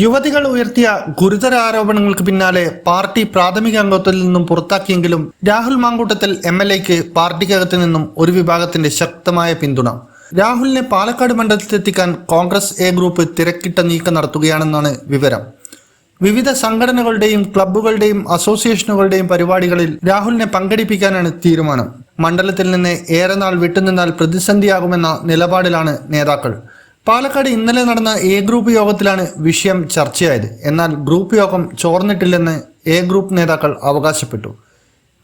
യുവതികൾ ഉയർത്തിയ ഗുരുതര ആരോപണങ്ങൾക്ക് പിന്നാലെ പാർട്ടി പ്രാഥമിക അംഗത്വത്തിൽ നിന്നും പുറത്താക്കിയെങ്കിലും രാഹുൽ മാങ്കൂട്ടത്തിൽ എം എൽ എക്ക് പാർട്ടിക്കകത്ത് നിന്നും ഒരു വിഭാഗത്തിന്റെ ശക്തമായ പിന്തുണ. രാഹുലിനെ പാലക്കാട് മണ്ഡലത്തിലെത്തിക്കാൻ കോൺഗ്രസ് എ ഗ്രൂപ്പ് തിരക്കിട്ട നീക്കം നടത്തുകയാണെന്നാണ് വിവരം. വിവിധ സംഘടനകളുടെയും ക്ലബ്ബുകളുടെയും അസോസിയേഷനുകളുടെയും പരിപാടികളിൽ രാഹുലിനെ പങ്കെടുപ്പിക്കാനാണ് തീരുമാനം. മണ്ഡലത്തിൽ നിന്ന് ഏറെ നാൾ വിട്ടുനിന്നാൽ പ്രതിസന്ധിയാകുമെന്ന നിലപാടിലാണ് നേതാക്കൾ. പാലക്കാട് ഇന്നലെ നടന്ന എ ഗ്രൂപ്പ് യോഗത്തിലാണ് വിഷയം ചർച്ചയായത്. എന്നാൽ ഗ്രൂപ്പ് യോഗം ചോർന്നിട്ടില്ലെന്ന് എ ഗ്രൂപ്പ് നേതാക്കൾ അവകാശപ്പെട്ടു.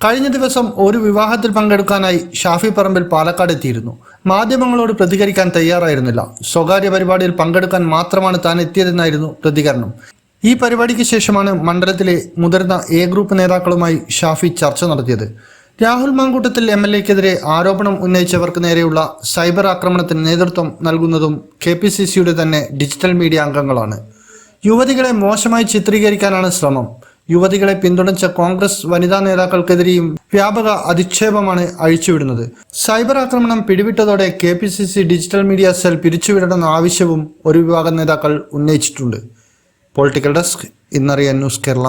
കഴിഞ്ഞ ദിവസം ഒരു വിവാഹത്തിൽ പങ്കെടുക്കാനായി ഷാഫി പറമ്പിൽ പാലക്കാട് എത്തിയിരുന്നു. മാധ്യമങ്ങളോട് പ്രതികരിക്കാൻ തയ്യാറായിരുന്നില്ല. സ്വകാര്യ പരിപാടിയിൽ പങ്കെടുക്കാൻ മാത്രമാണ് താൻ എത്തിയതെന്നായിരുന്നു പ്രതികരണം. ഈ പരിപാടിക്ക് ശേഷമാണ് മണ്ഡലത്തിലെ മുതിർന്ന എ ഗ്രൂപ്പ് നേതാക്കളുമായി ഷാഫി ചർച്ച നടത്തിയത്. രാഹുൽ മാങ്കൂട്ടത്തിൽ എം എൽ എക്കെതിരെ ആരോപണം ഉന്നയിച്ചവർക്ക് നേരെയുള്ള സൈബർ ആക്രമണത്തിന് നേതൃത്വം നൽകുന്നതും കെ പി സി സിയുടെ തന്നെ ഡിജിറ്റൽ മീഡിയ അംഗങ്ങളാണ്. യുവതികളെ മോശമായി ചിത്രീകരിക്കാനാണ് ശ്രമം. യുവതികളെ പിന്തുണച്ച കോൺഗ്രസ് വനിതാ നേതാക്കൾക്കെതിരെയും വ്യാപക അധിക്ഷേപമാണ് അഴിച്ചുവിടുന്നത്. സൈബർ ആക്രമണം പിടിവിട്ടതോടെ K P C C digital media cell പിരിച്ചുവിടണമെന്ന ആവശ്യവും ഒരു വിഭാഗം നേതാക്കൾ ഉന്നയിച്ചിട്ടുണ്ട്. പൊളിറ്റിക്കൽ ഡെസ്ക് ഇന്നറിയാൻ ന്യൂസ് കേരള.